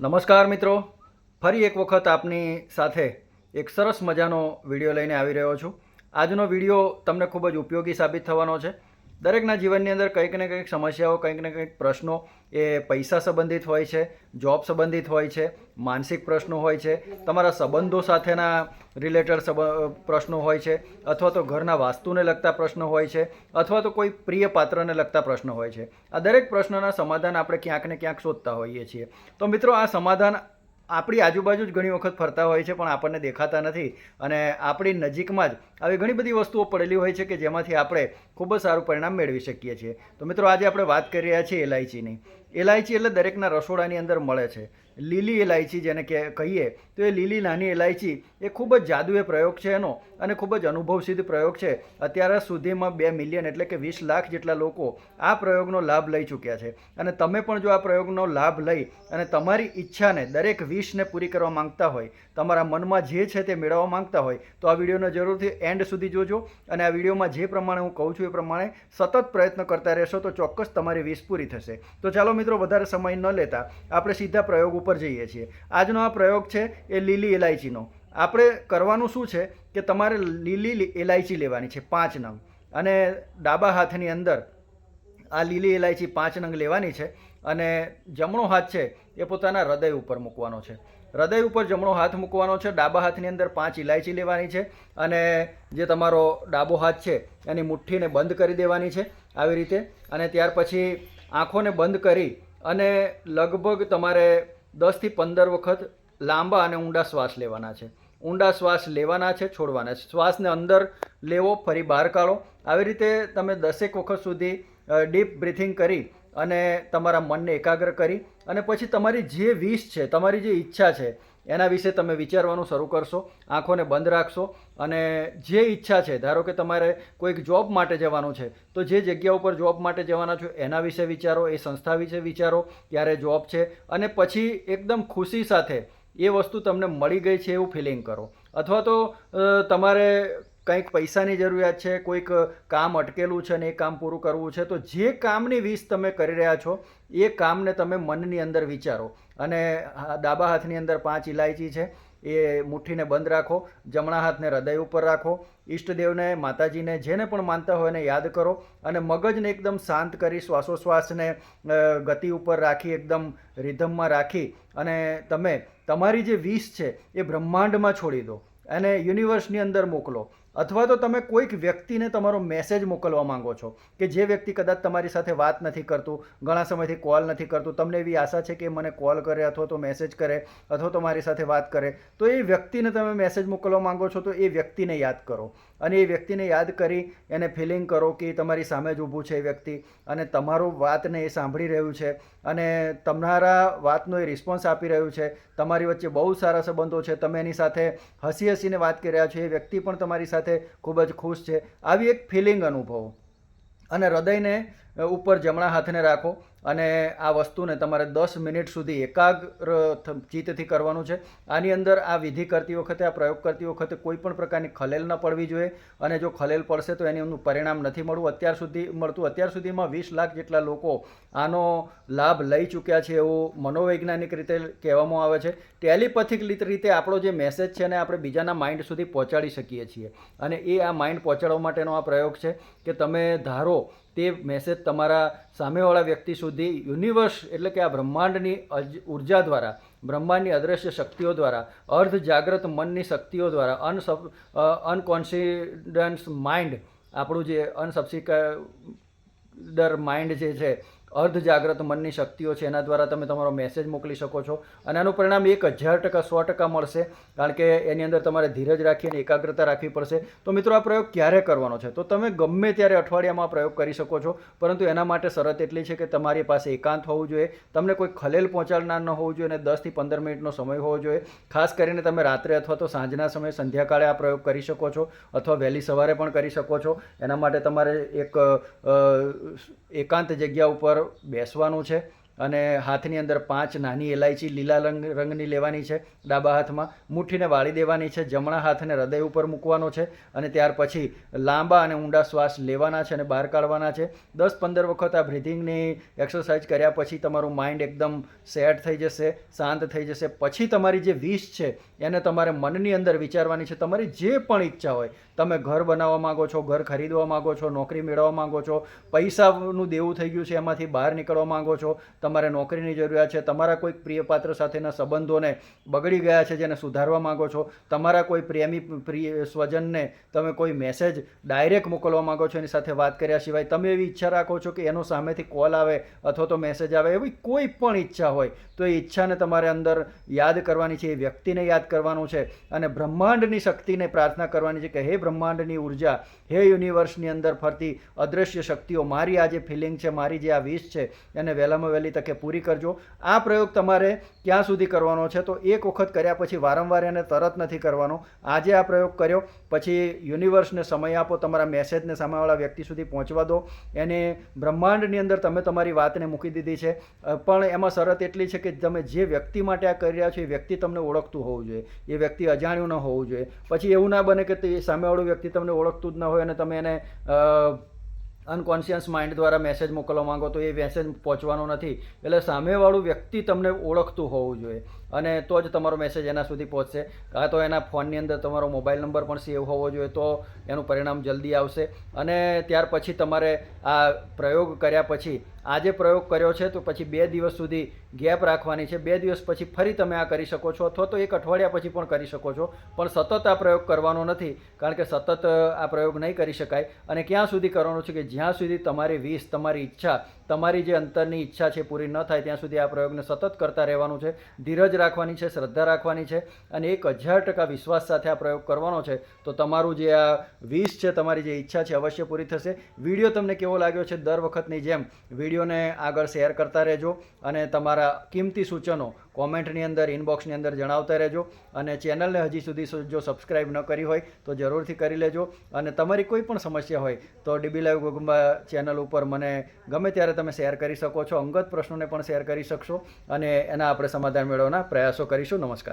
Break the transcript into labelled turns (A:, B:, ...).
A: નમસ્કાર મિત્રો. ફરી એક વખત આપની સાથે એક સરસ મજાનો વીડિયો લઈને આવી રહ્યો છું. આજનો વીડિયો તમને ખૂબ જ ઉપયોગી સાબિત થવાનો છે. દરેકના જીવનની અંદર કંઈક ને કંઈક સમસ્યાઓ, કંઈક ને કંઈક પ્રશ્નો એ પૈસા સંબંધિત હોય છે, જોબ સંબંધિત હોય છે, માનસિક પ્રશ્નો હોય છે, તમારા સંબંધો સાથેના રિલેટેડ પ્રશ્નો હોય છે, અથવા તો ઘરના વાસ્તુને લગતા પ્રશ્નો હોય છે, અથવા તો કોઈ પ્રિય પાત્રને લગતા પ્રશ્નો હોય છે. આ દરેક પ્રશ્નોના સમાધાન આપણે ક્યાંક ને ક્યાંક શોધતા હોઈએ છીએ. તો મિત્રો, આ સમાધાન આપણી આજુબાજુ જ ઘણી વખત ફરતા હોય છે, પણ આપણને દેખાતા નથી અને આપણી નજીકમાં જ આવી ઘણી બધી વસ્તુઓ પડેલી હોય છે કે જેમાંથી આપણે ખૂબ જ સારું પરિણામ મેળવી શકીએ છીએ. તો મિત્રો, આજે આપણે વાત કરી રહ્યા છીએ એલાયચીની એલાયચી એટલે દરેકના રસોડાની અંદર મળે છે. લીલી એલાયચી જેને કે કહીએ, તો એ લીલી નાની એલાયચી એ ખૂબ જ જાદુએ પ્રયોગ છે એનો અને ખૂબ જ અનુભવસિદ્ધ પ્રયોગ છે. અત્યાર સુધીમાં બે મિલિયન એટલે કે વીસ લાખ જેટલા લોકો આ પ્રયોગનો લાભ લઈ ચૂક્યા છે. અને તમે પણ જો આ પ્રયોગનો લાભ લઈ અને તમારી ઈચ્છાને દરેક વીસને પૂરી કરવા માંગતા હોય, તમારા મનમાં જે છે તે મેળવવા માંગતા હોય, તો આ વિડીયોને જરૂરથી એન્ડ સુધી જોજો. અને આ વિડીયોમાં જે પ્રમાણે હું કહું છું એ પ્રમાણે સતત પ્રયત્ન કરતા રહેશો તો ચોક્કસ તમારી વીસ પૂરી થશે. તો ચાલો મિત્રો, વધારે સમય ન લેતા આપણે સીધા પ્રયોગ ઉપર જઈએ છીએ. આજનો આ પ્રયોગ છે એ લીલી એલાયચીનો આપણે કરવાનું શું છે કે તમારે લીલી એલાયચી લેવાની છે, પાંચ નંગ. અને ડાબા હાથની અંદર આ લીલી એલાયચી પાંચ નંગ લેવાની છે અને જમણો હાથ છે એ પોતાના હૃદય ઉપર મૂકવાનો છે. હૃદય ઉપર જમણો હાથ મૂકવાનો છે, ડાબા હાથની અંદર પાંચ ઇલાયચી લેવાની છે અને જે તમારો ડાબો હાથ છે એની મુઠ્ઠીને બંધ કરી દેવાની છે આવી રીતે. અને ત્યાર પછી આંખોને બંધ કરી અને લગભગ તમારે દસથી પંદર વખત લાંબા અને ઊંડા શ્વાસ લેવાના છે. ઊંડા શ્વાસ લેવાના છે, છોડવાના છે. શ્વાસને અંદર લેવો, ફરી બહાર કાઢો. આવી રીતે તમે દસેક વખત સુધી ડીપ બ્રિથિંગ કરી અને તમારા મનને એકાગ્ર કરી અને પછી તમારી જે વિશ છે, તમારી જે ઈચ્છા છે, એના વિશે તમે વિચારવાનું શરૂ કરશો, આંખોને બંધ રાખશો અને જે ઈચ્છા છે, ધારો કે તમારે કોઈક જોબ માટે જવાનું છે, તો જે જગ્યા ઉપર જોબ માટે જવાના છો, એના વિશે વિચારો, એ સંસ્થા વિશે વિચારો, ક્યારે જોબ છે અને પછી એકદમ ખુશી સાથે એ વસ્તુ તમને મળી ગઈ છે એવું ફિલિંગ કરો. અથવા તો તમારે કંઈક પૈસાની જરૂરિયાત છે, કોઈક કામ અટકેલું છે ને એ કામ પૂરું કરવું છે, તો જે કામની વીસ તમે કરી રહ્યા છો, એ કામને તમે મનની અંદર વિચારો. અને ડાબા હાથની અંદર પાંચ ઇલાયચી છે, એ મુઠ્ઠીને બંધ રાખો, જમણા હાથને હૃદય ઉપર રાખો, ઈષ્ટદેવને, માતાજીને જેને પણ માનતા હોય એને યાદ કરો, અને મગજને એકદમ શાંત કરી શ્વાસોશ્વાસને ગતિ ઉપર રાખી, એકદમ રિધમમાં રાખી, અને તમે, તમારી જે વીસ છે, એ બ્રહ્માંડમાં છોડી દો. અને યુનિવર્સની અંદર મોકલો. અથવા તો તમે કોઈક વ્યક્તિને તમારો મેસેજ મોકલવા માંગો છો કે જે વ્યક્તિ કદાચ તમારી સાથે વાત નથી કરતું, ઘણા સમયથી કોલ નથી કરતું, તમને એવી આશા છે કે મને કોલ કરે અથવા તો મેસેજ કરે અથવા તો મારી સાથે વાત કરે, તો એ વ્યક્તિને તમે મેસેજ મોકલવા માંગો છો તો એ વ્યક્તિને યાદ કરો. અને એ વ્યક્તિને યાદ કરી એને ફિલિંગ કરો કે તમારી સામે જ ઊભું છે એ વ્યક્તિ અને તમારું વાતને એ સાંભળી રહ્યું છે અને તમારા વાતનો એ રિસ્પોન્સ આપી રહ્યું છે. તમારી વચ્ચે બહુ સારા સંબંધો છે. તમે એની સાથે હસી હસીને વાત કરી રહ્યા છો. એ વ્યક્તિ પણ તમારી સાથે ખૂબ જ ખુશ છે. આવી એક ફિલિંગ અનુભવો અને હૃદયને ઉપર જમણા હાથને રાખો. અને આ વસ્તુને તમારે દસ મિનિટ સુધી એકાગ્ર ચિત્તથી કરવાનું છે. આની અંદર આ વિધિ કરતી વખતે, આ પ્રયોગ કરતી વખતે કોઈ પણ પ્રકારની ખલેલ ન પડવી જોઈએ. અને જો ખલેલ પડશે તો એનું પરિણામ નથી મળવું. અત્યાર સુધી મળતું, અત્યાર સુધીમાં વીસ લાખ જેટલા લોકો આનો લાભ લઈ ચૂક્યા છે એવું મનોવૈજ્ઞાનિક રીતે કહેવામાં આવે છે. ટેલિપથિક રીતે આપણો જે મેસેજ છે ને આપણે બીજાના માઇન્ડ સુધી પહોંચાડી શકીએ છીએ. અને એ આ માઇન્ડ પહોંચાડવા માટેનો આ પ્રયોગ છે કે તમે ધારો તે મેસેજ તમારા સામેવાળા વ્યક્તિ સુધી યુનિવર્સ એટલે કે આ બ્રહ્માંડની ઊર્જા દ્વારા, બ્રહ્માંડની અદૃશ્ય શક્તિઓ દ્વારા, અર્ધ જાગ્રત મનની શક્તિઓ દ્વારા અનસબ અનકોન્સિડન્સ માઇન્ડ આપણું જે અનસબસિકડર માઇન્ડ જે છે અર્ધ જાગ્રત મનની શક્તિઓ છે, એના દ્વારા તમે તમારો મેસેજ મોકલી શકો છો. અને આનું પરિણામ એક હજાર ટકા, સો ટકા મળશે. કારણ કે એની અંદર તમારે ધીરજ રાખી અને એકાગ્રતા રાખવી પડશે. તો મિત્રો, આ પ્રયોગ ક્યારે કરવાનો છે? તો તમે ગમે ત્યારે અઠવાડિયામાં પ્રયોગ કરી શકો છો. પરંતુ એના માટે શરત એટલી છે કે તમારી પાસે એકાંત હોવું જોઈએ. તમને કોઈ ખલેલ પહોંચાડનાર ન હોવું જોઈએ અને દસથી પંદર મિનિટનો સમય હોવો જોઈએ. ખાસ કરીને તમે રાત્રે અથવા તો સાંજના સમયે સંધ્યાકાળે આ પ્રયોગ કરી શકો છો. અથવા વહેલી સવારે પણ કરી શકો છો. એના માટે તમારે એક એકાંત જગ્યા ઉપર બેસવાનું છે. અને હાથની અંદર પાંચ નાની એલાયચી લીલા રંગ રંગની લેવાની છે, ડાબા હાથમાં મુઠ્ઠીને વાળી દેવાની છે, જમણા હાથને હૃદય ઉપર મૂકવાનો છે અને ત્યાર પછી લાંબા અને ઊંડા શ્વાસ લેવાના છે અને બહાર કાઢવાના છે. દસ પંદર વખત આ બ્રિથિંગની એક્સરસાઇઝ કર્યા પછી તમારું માઇન્ડ એકદમ સેટ થઈ જશે, શાંત થઈ જશે. પછી તમારી જે વિશ છે, એને તમારે મનની અંદર વિચારવાની છે. તમારી જે પણ ઈચ્છા હોય, તમે ઘર બનાવવા માંગો છો, ઘર ખરીદવા માંગો છો, નોકરી મેળવવા માંગો છો, પૈસાનું દેવું થઈ ગયું છે, એમાંથી બહાર નીકળવા માંગો છો તમારે નોકરીની જરૂરિયાત છે, તમારા કોઈક પ્રિય પાત્ર સાથેના સંબંધોને બગડી ગયા છે, જેને સુધારવા માંગો છો, તમારા કોઈ પ્રેમી પ્રિય સ્વજનને તમે કોઈ મેસેજ ડાયરેક્ટ મોકલવા માંગો છો, એની સાથે વાત કર્યા સિવાય તમે એવી ઈચ્છા રાખો છો કે એનો સામેથી કોલ આવે અથવા તો મેસેજ આવે એવી કોઈ પણ ઈચ્છા હોય, તો એ ઈચ્છાને તમારે અંદર યાદ કરવાની છે, એ વ્યક્તિને યાદ કરવાનું છે અને બ્રહ્માંડની શક્તિને પ્રાર્થના કરવાની છે કે હે બ્રહ્માંડની ઊર્જા, હે યુનિવર્સની અંદર ફરતી અદૃશ્ય શક્તિઓ, મારી આ જે ફિલિંગ છે, મારી જે આ વિશ છે, એને વહેલામાં વહેલી તકે પૂરી કરજો. આ પ્રયોગ તમારે ક્યાં સુધી કરવાનો છે? તો એક વખત કર્યા પછી વારંવાર એને તરત નથી કરવાનો. આજે આ પ્રયોગ કર્યો. પછી યુનિવર્સને સમય આપો, તમારા મેસેજને સામેવાળા વ્યક્તિ સુધી પહોંચવા દો. એને બ્રહ્માંડની અંદર તમે તમારી વાતને મૂકી દીધી છે. પણ એમાં શરત એટલી છે કે તમે જે વ્યક્તિ માટે આ કરી રહ્યા છો, એ વ્યક્તિ તમને ઓળખતું હોવું જોઈએ. એ વ્યક્તિ અજાણ્યું ન હોવું જોઈએ. પછી એવું ના બને કે તે સામેવાળું વ્યક્તિ તમને ઓળખતું જ ન હોય અને તમે એને અનકોન્શિયસ માઇન્ડ દ્વારા મેસેજ મોકલવા માંગો તો એ મેસેજ પહોંચવાનો નથી. એટલે સામેવાળું વ્યક્તિ તમને ઓળખતું હોવું જોઈએ. અને તો જ તમારો મેસેજ એના સુધી પહોંચશે. કાં તો એના ફોનની અંદર તમારો મોબાઈલ નંબર પણ સેવ હોવો જોઈએ, તો એનું પરિણામ જલ્દી આવશે. અને ત્યાર પછી તમારે આ પ્રયોગ કર્યા પછી આજે પ્રયોગ કર્યો છે, તો પછી બે દિવસ સુધી ગેપ રાખવાની છે. બે દિવસ પછી ફરી તમે આ કરી શકો છો, અથવા તો એક અઠવાડિયા પછી પણ કરી શકો છો. પણ સતત આ પ્રયોગ કરવાનો નથી, કારણ કે સતત આ પ્રયોગ નહીં કરી શકાય. અને ક્યાં સુધી કરવાનો છે કે જ્યાં સુધી તમારી વીસ તમારી ઈચ્છા, તમારી જે અંતરની ઈચ્છા છે પૂરી ન થાય, ત્યાં સુધી આ પ્રયોગને સતત કરતા રહેવાનું છે. ધીરજ રાખવાની છે, શ્રદ્ધા રાખવાની છે અને એક હજાર ટકા વિશ્વાસ સાથે આ પ્રયોગ કરવાનો છે, તો તમારું જે આ વિશ છે, તમારી જે ઈચ્છા છે, અવશ્ય પૂરી થશે. વીડિયો તમને કેવો લાગ્યો છે, દર વખતની જેમ વિડીયોને આગળ શેર કરતા રહેજો અને તમારા કિંમતી સૂચનો કોમેન્ટની અંદર, ઇનબોક્સની અંદર જણાવતા રહેજો અને ચેનલને હજી સુધી જો સબસ્ક્રાઈબ ન કરી હોય, તો જરૂરથી કરી લેજો. અને તમારી કોઈ પણ સમસ્યા હોય, તો ડીબી લાઈવ ગોગુંબા ચેનલ ઉપર મને ગમે ત્યારે તમે શેર કરી શકો છો, અંગત પ્રશ્નોને પણ શેર કરી શકશો અને એના આપણે સમાધાન મેળવવાના પ્રયાસો કરીશું. નમસ્કાર.